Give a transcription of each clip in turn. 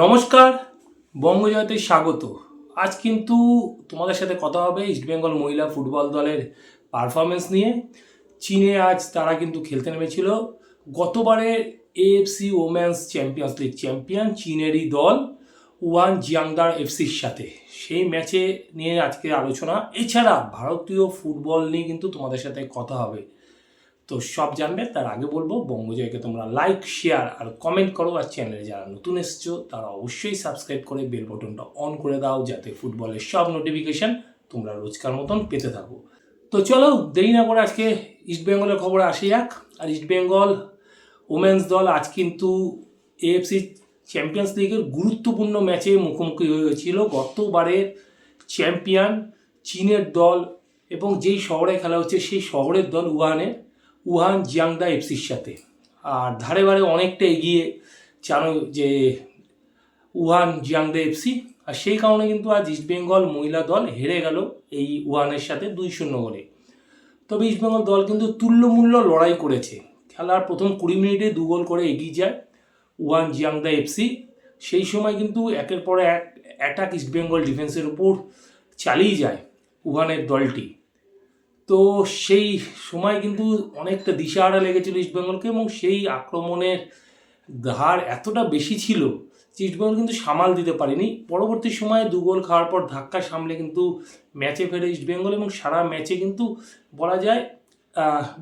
নমস্কার, বঙ্গজয়তে স্বাগত। আজ কিন্তু তোমাদের সাথে কথা হবে ইস্টবেঙ্গল মহিলা ফুটবল দলের পারফরমেন্স নিয়ে। চীনে আজ তারা কিন্তু খেলতে নেমেছিল। গতবারে AFC women's champions league champion চীনেরই দল ওয়ান জিয়াংদার এফসির সাথে। সেই ম্যাচে নিয়ে আজকে আলোচনা। এছাড়া ভারতীয় ফুটবল নিয়ে কিন্তু তোমাদের সাথে কথা হবে। তো সব জানবে, তার আগে বলব, বঙ্গজয়কে তোমরা লাইক শেয়ার আর কমেন্ট করো আর চ্যানেলে যারা নতুন এসছো, তারা অবশ্যই সাবস্ক্রাইব করে বেল বটনটা অন করে দাও যাতে ফুটবলের সব নোটিফিকেশন তোমরা রোজকার মতন পেতে থাকো। তো চলো, দেরি না করে আজকে ইস্টবেঙ্গলের খবরে আসি যাক আর ইস্টবেঙ্গল ওমেন্স দল আজ কিন্তু এএফসি চ্যাম্পিয়ন্স লিগের গুরুত্বপূর্ণ ম্যাচে মুখোমুখি হয়েছিল গতবারের চ্যাম্পিয়ন চীনের দল এবং যেই শহরে খেলা হচ্ছে, সেই শহরের দল উহানের। উহান জিয়াংদা এফসির সাথে। আর ধারে বারে অনেকটা এগিয়ে জানো যে উহান জিয়াংদা এফসি, আর সেই কারণে কিন্তু আজ ইস্টবেঙ্গল মহিলা দল হেরে গেল এই উহানের সাথে দুই শূন্য গোলে তবে ইস্টবেঙ্গল দল কিন্তু তুল্যমূল্য লড়াই করেছে। খেলার প্রথম কুড়ি মিনিটে দু গোল করে এগিয়ে যায় ওয়ান জিয়াংদা এফসি। সেই সময় কিন্তু একের পর এক অ্যাটাক ইস্টবেঙ্গল ডিফেন্সের উপর চালিয়ে যায় উহানের দলটি। তো সেই সময় কিন্তু অনেকটা দিশাহারা লেগেছিল ইস্টবেঙ্গলকে এবং সেই আক্রমণের ধার এতটা বেশি ছিল যে ইস্টবেঙ্গল কিন্তু সামাল দিতে পারেনি। পরবর্তী সময়ে দু গোল খাওয়ার পর ধাক্কা সামলে কিন্তু ম্যাচে ফেরে ইস্টবেঙ্গল এবং সারা ম্যাচে কিন্তু বলা যায়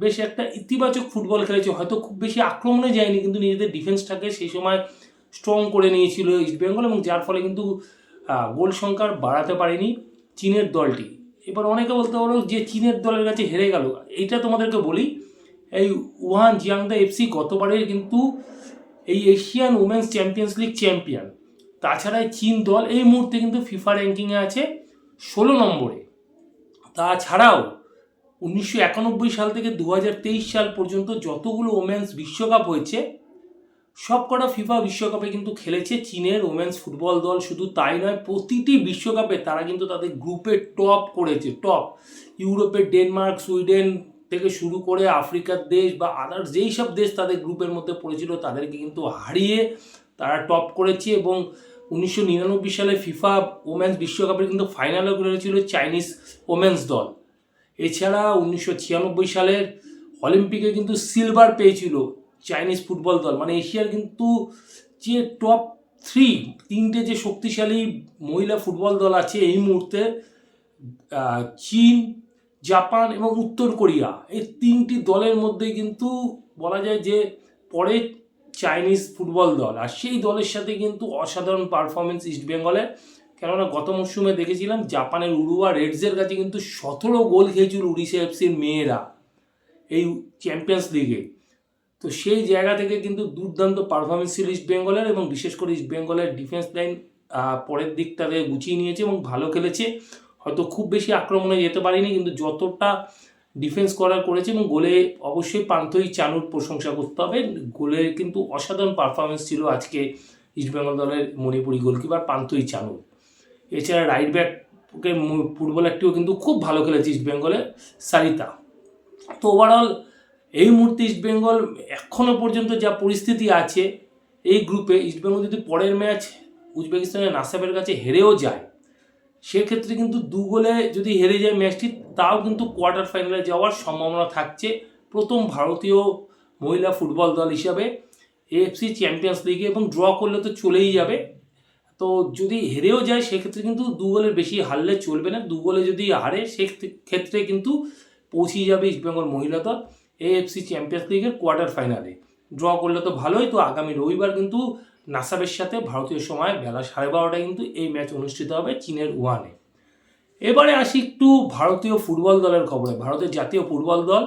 বেশ একটা ইতিবাচক ফুটবল খেলেছে। হয়তো খুব বেশি আক্রমণে যায়নি, কিন্তু নিজেদের ডিফেন্সটাকে সেই সময় স্ট্রং করে নিয়েছিল ইস্টবেঙ্গল এবং যার ফলে কিন্তু গোল সংখ্যা আর বাড়াতে পারেনি চীনের দলটি। এবার অনেকে বলতে পারো যে চীনের দলের কাছে হেরে গেল। এইটা তোমাদেরকে বলি, এই উহান জিয়াংদা এফসি গতবারের কিন্তু এই Asian women's champions league champion তাছাড়া চীন দল এই মুহূর্তে কিন্তু ফিফা র্যাঙ্কিংয়ে আছে ষোলো নম্বরে। তাছাড়াও উনিশশো একানব্বই সাল থেকে দু হাজার তেইশ সাল পর্যন্ত যতগুলো ওমেন্স বিশ্বকাপ হয়েছে সব কটা ফিফা বিশ্বকাপে কিন্তু খেলেছে চীনের ওমেন্স ফুটবল দল। শুধু তাই নয়, প্রতিটি বিশ্বকাপে তারা কিন্তু তাদের গ্রুপে টপ করেছে টপ ইউরোপের ডেনমার্ক, সুইডেন থেকে শুরু করে আফ্রিকার দেশ বা আদার্স যেই সব দেশ তাদের গ্রুপের মধ্যে পড়েছিল, তাদেরকে কিন্তু হারিয়ে তারা টপ করেছে এবং উনিশশো নিরানব্বই সালে ফিফা ওমেন্স বিশ্বকাপের কিন্তু ফাইনালে করেছিল চাইনিজ ওমেন্স দল। এছাড়া উনিশশো ছিয়ানব্বই সালের অলিম্পিকে কিন্তু সিলভার পেয়েছিল চাইনিজ ফুটবল দল। মানে এশিয়ার কিন্তু যে টপ থ্রি তিনটে যে শক্তিশালী মহিলা ফুটবল দল আছে এই মুহূর্তে চীন, জাপান এবং উত্তর কোরিয়া, এই তিনটি দলের মধ্যে কিন্তু বলা যায় যে পরে চাইনিজ ফুটবল দল। আর সেই দলের সাথে কিন্তু অসাধারণ পারফরমেন্স ইস্টবেঙ্গলের কেননা গত মরশুমে দেখেছিলাম জাপানের উরুয়া রেডসের কাছে কিন্তু সতেরো গোল খেয়েছিল উড়িষ্যা এফসির মেয়েরা এই চ্যাম্পিয়ন্স লিগে তো সেই জায়গা থেকে কিন্তু দুর্দান্ত পারফরমেন্স ছিল ইস্ট বেঙ্গলের এবং বিশেষ করে ইস্ট বেঙ্গলের ডিফেন্স লাইন পরের দিকটাতে গুছিয়ে নিয়েছে এবং ভালো খেলেছে। হয়তো খুব বেশি আক্রমণে যেতে পারিনি, কিন্তু যতটা ডিফেন্স করার করেছে এবং গোলে অবশ্যই পান্থই চানুর প্রশংসা করতে হবে। গোলে কিন্তু অসাধারণ পারফরমেন্স ছিল আজকে ইস্টবেঙ্গল দলের মণিপুরি গোলকিপার পান্থই চানুর। এছাড়া রাইট ব্যাকের ফুটবলারটিও কিন্তু খুব ভালো খেলেছে ইস্টবেঙ্গলের সারিতা। তো ওভারঅল এই মুহূর্তে ইস্টবেঙ্গল এখনও পর্যন্ত যা পরিস্থিতি আছে, এই গ্রুপে ইস্টবেঙ্গল যদি পরের ম্যাচ উজবেকিস্তানের নাসাবের কাছে হেরেও যায়, সেক্ষেত্রে কিন্তু দু গোলে যদি হেরে যায় ম্যাচটি তাও কিন্তু কোয়ার্টার ফাইনালে যাওয়ার সম্ভাবনা থাকছে প্রথম ভারতীয় মহিলা ফুটবল দল হিসাবে এএফসি চ্যাম্পিয়ন্স লিগে এবং ড্র করলে তো চলেই যাবে। তো যদি হেরেও যায়, সেক্ষেত্রে কিন্তু দু গোলের বেশি হারলে চলবে না, দু গোলে যদি হারে, সেক্ষেত্রে কিন্তু পৌঁছিয়ে যাবে ইস্টবেঙ্গল মহিলা দল। এএফসি চ্যাম্পিয়ন্স লিগের কোয়ার্টার ফাইনালে ড্র করলে তো ভালোই, তো আগামী রবিবার কিন্তু নাসাবের সাথে ভারতীয় সময় বেলা সাড়ে বারোটায় কিন্তু এই ম্যাচ অনুষ্ঠিত হবে চীনের ওয়ানে এবারে আসি একটু ভারতীয় ফুটবল দলের খবরে, ভারতের জাতীয় ফুটবল দল।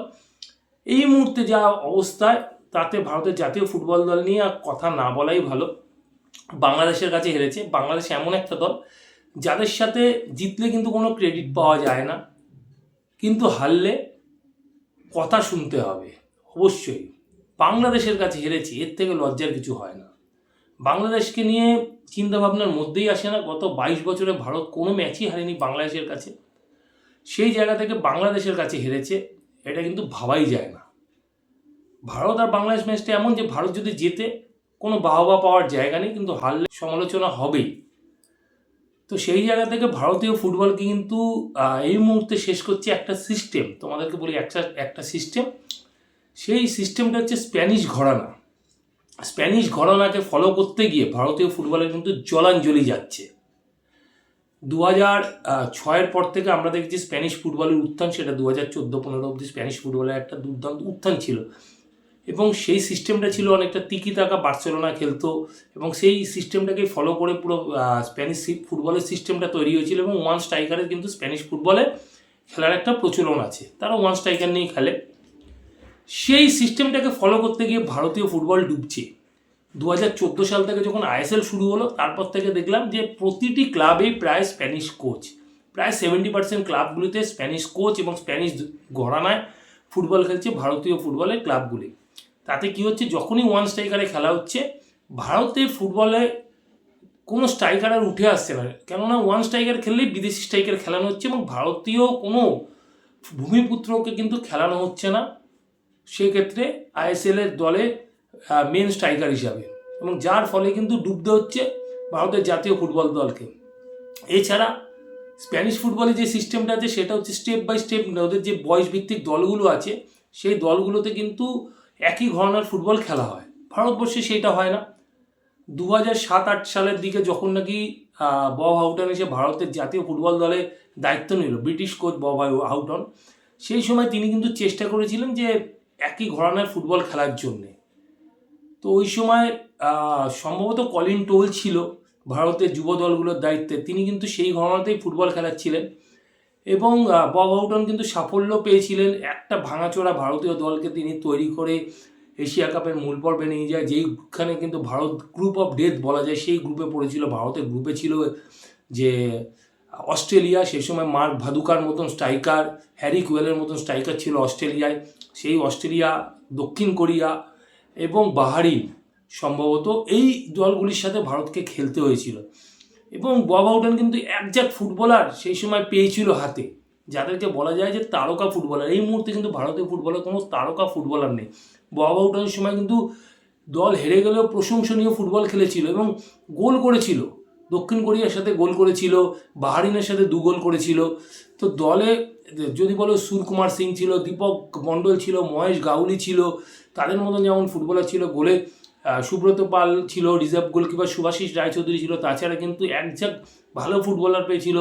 এই মুহূর্তে যা অবস্থায় তাতে ভারতের জাতীয় ফুটবল দল নিয়ে আর কথা না বলাই ভালো। বাংলাদেশের কাছে হেরেছে, বাংলাদেশ এমন একটা দল, যাদের সাথে জিতলে কিন্তু কোনো ক্রেডিট পাওয়া যায় না। কিন্তু হারলে কথা শুনতে হবে, অবশ্যই। বাংলাদেশের কাছে হেরেছি, এর থেকে লজ্জার কিছু হয় না। বাংলাদেশকে নিয়ে চিন্তাভাবনার মধ্যেই আসে না, গত বাইশ বছরে ভারত কোনো ম্যাচই হারেনি বাংলাদেশের কাছে। সেই জায়গা থেকে বাংলাদেশের কাছে হেরেছে, এটা কিন্তু ভাবাই যায় না। ভারত আর বাংলাদেশ ম্যাচটা এমন যে ভারত যদি জেতে, কোনো বাহবা পাওয়ার জায়গা নেই, কিন্তু হারলে সমালোচনা হবেই। তো সেই জায়গা থেকে ভারতীয় ফুটবলকে কিন্তু এই মুহূর্তে শেষ করছে একটা সিস্টেম তোমাদেরকে বলি একটা একটা সিস্টেম সেই সিস্টেমটা হচ্ছে স্প্যানিশ ঘরানা। স্প্যানিশ ঘরানাকে ফলো করতে গিয়ে ভারতীয় ফুটবলের কিন্তু জলাঞ্জলি যাচ্ছে। দু হাজার ছয়ের পর থেকে আমরা দেখছি স্প্যানিশ ফুটবলের উত্থান, সেটা দু হাজার চোদ্দ পনেরো অবধি স্প্যানিশ ফুটবলের একটা দুর্দান্ত উত্থান ছিল। এবং সেই সিস্টেমটা ছিল অনেকটা তিকি টাকা বার্সেলোনা খেলতো এবং সেই সিস্টেমটাকে ফলো করে পুরো স্প্যানিশ ফুটবলের সিস্টেমটা তৈরি হয়েছিল এবং ওয়ান স্ট্রাইকারের কিন্তু স্প্যানিশ ফুটবলে খেলার একটা প্রচলন আছে। তারা ওয়ান স্ট্রাইকার নিয়েই খেলে। সেই সিস্টেমটাকে ফলো করতে গিয়ে ভারতীয় ফুটবল ডুবছে। দু হাজার চোদ্দ সাল থেকে যখন আইএসএল শুরু হলো, তারপর থেকে দেখলাম যে প্রতিটি ক্লাবেই প্রায় স্প্যানিশ কোচ প্রায় সেভেন্টি পার্সেন্ট ক্লাবগুলিতে স্প্যানিশ কোচ এবং স্প্যানিশ ঘরানায় ফুটবল খেলছে ভারতীয় ফুটবলের ক্লাবগুলি তাতে কি হচ্ছে, যখনই ওয়ান স্ট্রাইকারে খেলা হচ্ছে ভারতের ফুটবলে কোনো স্ট্রাইকার আর উঠে আসছে না। কেননা ওয়ান স্ট্রাইকার খেললেই বিদেশি স্ট্রাইকার খেলানো হচ্ছে এবং ভারতীয় কোনো ভূমিপুত্রকে কিন্তু খেলানো হচ্ছে না। সেক্ষেত্রে আইএসএল এর দলে মেন স্ট্রাইকার হিসাবে। এবং যার ফলে কিন্তু ডুবতে হচ্ছে ভারতের জাতীয় ফুটবল দলকে। এছাড়া স্প্যানিশ ফুটবলে যে সিস্টেমটা আছে, সেটা হচ্ছে স্টেপ বাই স্টেপ ওদের যে বয়স ভিত্তিক দলগুলো আছে, সেই দলগুলোতে কিন্তু একই ধরনের ফুটবল খেলা হয়। ভারতবর্ষে সেটা হয় না। দু হাজার সাত, আট সালের দিকে যখন নাকি বব হাউটন এসে ভারতের জাতীয় ফুটবল দলে দায়িত্ব নিল, ব্রিটিশ কোচ বব হাউটন সেই সময় তিনি কিন্তু চেষ্টা করেছিলেন যে একই ঘরানার ফুটবল খেলার জন্যে। তো ওই সময় সম্ভবত কলিন টোল ছিল ভারতের যুব দলগুলোর দায়িত্বে। তিনি কিন্তু সেই ঘরানাতেই ফুটবল খেলাচ্ছিলেন। এবং বব হাউটন কিন্তু সাফল্য পেয়েছিলেন। একটা ভাঙাচোরা ভারতীয় দলকে তিনি তৈরি করে এশিয়া কাপের মূল পর্বে নিয়ে যায়, যেইখানে কিন্তু ভারত গ্রুপ অফ ডেথ বলা যায়, সেই গ্রুপে পড়েছিল ভারতের গ্রুপে ছিল যে, অস্ট্রেলিয়া সেই সময় মার্ক ভাদুকার মতন স্ট্রাইকার হ্যারি কুয়েলের মতন স্ট্রাইকার ছিল অস্ট্রেলিয়ায়। সেই অস্ট্রেলিয়া, দক্ষিণ কোরিয়া এবং বাহারিন সম্ভবত এই দলগুলির সাথে ভারতকে খেলতে হয়েছিল। এবং বব হাউটন কিন্তু একজাক্ট ফুটবলার সেই সময় পেয়েছিল হাতে। যাদেরকে বলা যায় যে তারকা ফুটবলার। এই মুহূর্তে কিন্তু ভারতীয় ফুটবলে কোনো তারকা ফুটবলার নেই। বব হাউটনের সময় কিন্তু দল হেরে গেলেও প্রশংসনীয় ফুটবল খেলেছিল এবং গোল করেছিল। দক্ষিণ কোরিয়ার সাথে গোল করেছিল, বাহারিনের সাথে দু গোল করেছিল। তো দলে যদি বলো সুরকুমার সিং ছিল, দীপক মণ্ডল ছিল, মহেশ গাউলি ছিল, তাদের মতন যেমন ফুটবলার ছিল, গোলে সুব্রত পাল ছিল রিজার্ভ গোলকিপার সুভাষিস রায়চৌধুরী ছিল, তাছাড়া কিন্তু একজাক ভালো ফুটবলার পেয়েছিল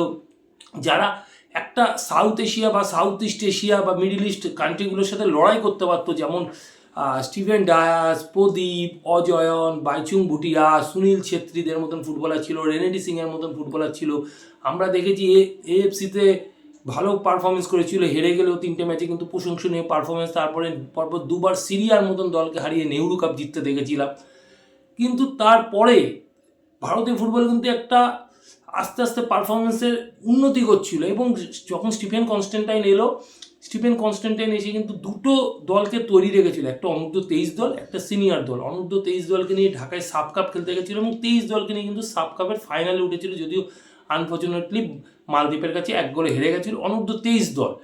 যারা একটা সাউথ এশিয়া বা সাউথ ইস্ট এশিয়া বা মিডিল ইস্ট কান্ট্রিগুলোর সাথে লড়াই করতে পারতো, যেমন স্টিভেন ডায়াস প্রদীপ, অজয়ন, বাইচুং ভুটিয়া, সুনীল ছেত্রীদের মতন ফুটবলার ছিল, রেনেডি সিংয়ের মতন ফুটবলার ছিল। আমরা দেখেছি এএফসিতে ভালো পারফরমেন্স করেছিল হেরে গেলেও তিনটে ম্যাচে কিন্তু প্রশংসনীয় পারফরমেন্স তারপরে পরপর দুবার সিরিয়ার মতন দলকে হারিয়ে নেহরু কাপ জিততে দেখেছিলাম। কিন্তু তারপরে ভারতীয় ফুটবল কিন্তু একটা আস্তে আস্তে পারফরমেন্সের উন্নতি করছিল এবং যখন স্টিফেন কনস্ট্যান্টাইন এলো, স্টিফেন কনস্ট্যান্টাইন এসে কিন্তু দুটো দলকে তৈরি রেখেছিল, একটা অনূর্ধ্ব তেইশ দল, একটা সিনিয়র দল। অনূর্ধ্ব তেইশ দলকে নিয়ে ঢাকায় সাব কাপ খেলতে গেছিল এবং তেইশ দলকে নিয়ে কিন্তু সাব কাপের ফাইনালে উঠেছিল, যদিও আনফর্চুনেটলি মালদ্বীপের কাছে এক গোলে হেরে গেছিল অনূর্ধ্ব তেইশ দল।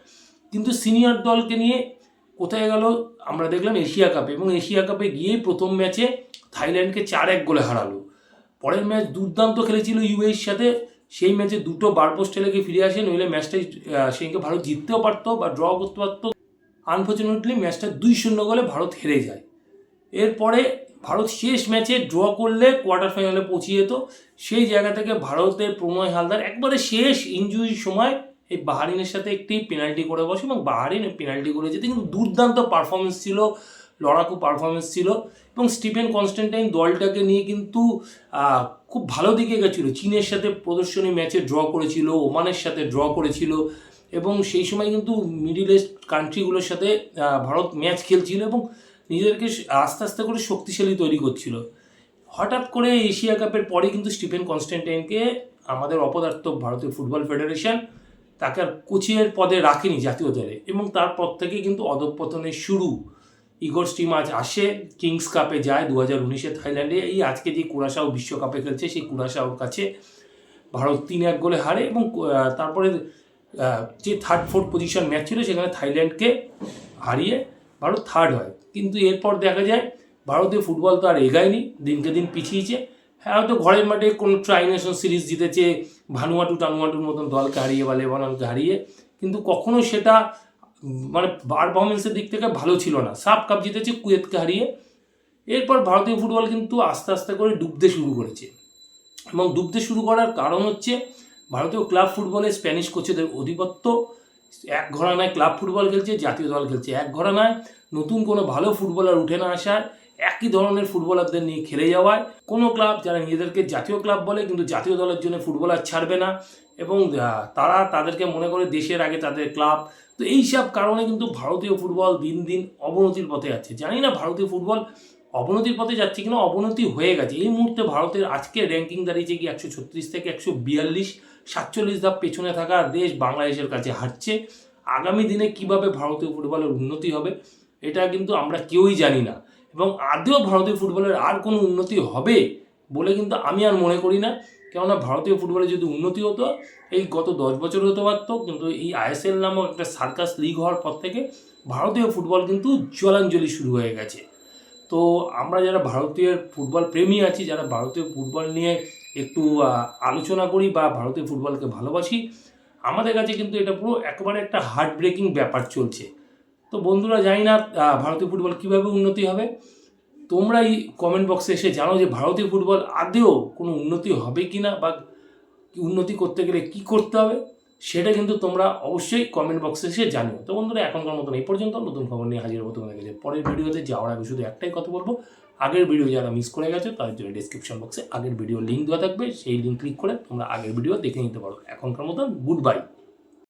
কিন্তু সিনিয়র দলকে নিয়ে কোথায় গেল? আমরা দেখলাম এশিয়া কাপে এবং এশিয়া কাপে গিয়ে প্রথম ম্যাচে থাইল্যান্ডকে চার এক গোলে হারালো। পরের ম্যাচ দুর্দান্ত খেলেছিল ইউএর সাথে। সেই ম্যাচে দুটো বার পোস্টে লেগে ফিরে আসে নইলে ম্যাচটাই আহ, সেদিনকে ভারত জিততেও পারতো বা ড্র করতে পারতো। আনফর্চুনেটলি ম্যাচটা দুই শূন্য গোলে ভারত হেরে যায়। এরপরে ভারত শেষ ম্যাচে ড্র করলে কোয়ার্টার ফাইনালে পৌঁছে যেত। সেই জায়গা থেকে ভারতের প্রণয় হালদার একবারে শেষ ইঞ্জুরির সময় এই বাহারিনের সাথে একটি পেনাল্টি করে বসে এবং বাহারিন পেনাল্টি করে যেতে কিন্তু দুর্দান্ত পারফরমেন্স ছিল, লড়াকু পারফরমেন্স ছিল এবং স্টিফেন কনস্ট্যান্টাইন দলটাকে নিয়ে কিন্তু খুব ভালো দিকে গেছিল। চীনের সাথে প্রদর্শনী ম্যাচে ড্র করেছিল, ওমানের সাথে ড্র করেছিল এবং সেই সময় কিন্তু মিডিল ইস্ট কান্ট্রিগুলোর সাথে ভারত ম্যাচ খেলছিল এবং নিজেদেরকে আস্তে আস্তে করে শক্তিশালী তৈরি করছিল। হঠাৎ করে এশিয়া কাপের পরে কিন্তু স্টিফেন কনস্ট্যান্টাইনকে আমাদের অপদার্থ ভারতীয় ফুটবল ফেডারেশন তাকে আর কোচের পদে রাখেনি জাতীয় দলে এবং তারপর থেকে কিন্তু অধঃপতনের শুরু ইগোর স্টিম আজ আসে। কিংস কাপে যায় দু হাজার উনিশে থাইল্যান্ডে। এই আজকে যে কুরাশাও বিশ্বকাপে খেলছে, সেই কুরাশাওর কাছে ভারত তিন এক গোলে হারে এবং তারপরে যে থার্ড ফোর্থ পজিশন ম্যাচ ছিল, সেখানে থাইল্যান্ডকে হারিয়ে ভারত থার্ড হয়। কিন্তু এরপর দেখা যায় ভারতীয় ফুটবল তো আর এগায়নি, দিনকে দিন পিছিয়েছে। হ্যাঁ হয়তো ঘরের মাঠে কোনো ট্রাইনেশন সিরিজ জিতেছে, ভানুয়াটু টানুয়াটুর মতন দলকে হারিয়ে বা লেবাননকে হারিয়ে, কিন্তু কখনো সেটা মানে পারফরমেন্সের দিক থেকে ভালো ছিল না। সাব কাপ জিতেছে, কুয়েতকে হারিয়ে। এরপর ভারতীয় ফুটবল কিন্তু আস্তে আস্তে করে ডুবতে শুরু করেছে। এবং ডুবতে শুরু করার কারণ হচ্ছে, ভারতীয় ক্লাব ফুটবলে স্প্যানিশ কোচেদের অধিপত্য এক ঘরানায় ক্লাব ফুটবল খেলছে, জাতীয় দল খেলছে। এক ঘরানায় নতুন কোনো ভালো ফুটবলার উঠে না আসায় একই ধরনের ফুটবলারদের নিয়ে খেলে যাওয়ায় কোনো ক্লাব যারা নিজেদেরকে জাতীয় ক্লাব বলে, কিন্তু জাতীয় দলের জন্য ফুটবলার ছাড়বে না। এবং তারা তাদেরকে মনে করে দেশের আগে তাদের ক্লাব তো এইসব কারণে কিন্তু ভারতীয় ফুটবল দিন দিন অবনতির পথে যাচ্ছে। জানি না ভারতীয় ফুটবল অবনতির পথে যাচ্ছে কিনা, অবনতি হয়ে গেছে। এই মুহূর্তে ভারতের আজকে র্যাঙ্কিং দাঁড়িয়েছে কি একশো ছত্রিশ থেকে একশো বিয়াল্লিশ। সাতচল্লিশ ধাপ পেছনে থাকা দেশ বাংলাদেশের কাছে হারছে। আগামী দিনে কীভাবে ভারতীয় ফুটবলের উন্নতি হবে, এটা কিন্তু আমরা কেউই জানি না। এবং আদৌ ভারতীয় ফুটবলের আর কোনো উন্নতি হবে বলে কিন্তু আমি আর মনে করি না। কেননা ভারতীয় ফুটবলে যদি উন্নতি হতো, এই গত দশ বছর হতে পারতো, কিন্তু এই আইএসএল নামক একটা সার্কাস লিগ হওয়ার পর থেকে ভারতীয় ফুটবল কিন্তু জলাঞ্জলি শুরু হয়ে গেছে। তো আমরা যারা ভারতীয় ফুটবল প্রেমী আছি, যারা ভারতীয় ফুটবল নিয়ে একটু আলোচনা করি বা ভারতীয় ফুটবলকে ভালোবাসি, আমাদের কাছে কিন্তু এটা পুরো একেবারে একটা হার্ট ব্রেকিং ব্যাপার চলছে। তো বন্ধুরা, জানি না ভারতীয় ফুটবল কীভাবে উন্নতি হবে। তোমরা এই কমেন্ট বক্সে এসে জানো যে ভারতীয় ফুটবল আদেও কোনো উন্নতি হবে কি না বা উন্নতি করতে গেলে কি করতে হবে। সেটা কিন্তু তোমরা অবশ্যই কমেন্ট বক্সে এসে জানিও। তো বন্ধুরা, এখনকার মতন এই পর্যন্ত নতুন খবর নিয়ে হাজির হব তোমাদের কাছে। পরের ভিডিওতে যাওয়ার আগে শুধু একটাই কথা বলব, আগের ভিডিও যারা মিস করে গেছে তার জন্য ডিসক্রিপশন বক্সে আগের ভিডিও লিঙ্ক দেওয়া থাকবে। সেই লিঙ্ক ক্লিক করে তোমরা আগের ভিডিও দেখে নিতে পারো। এখনকার মতন গুড বাই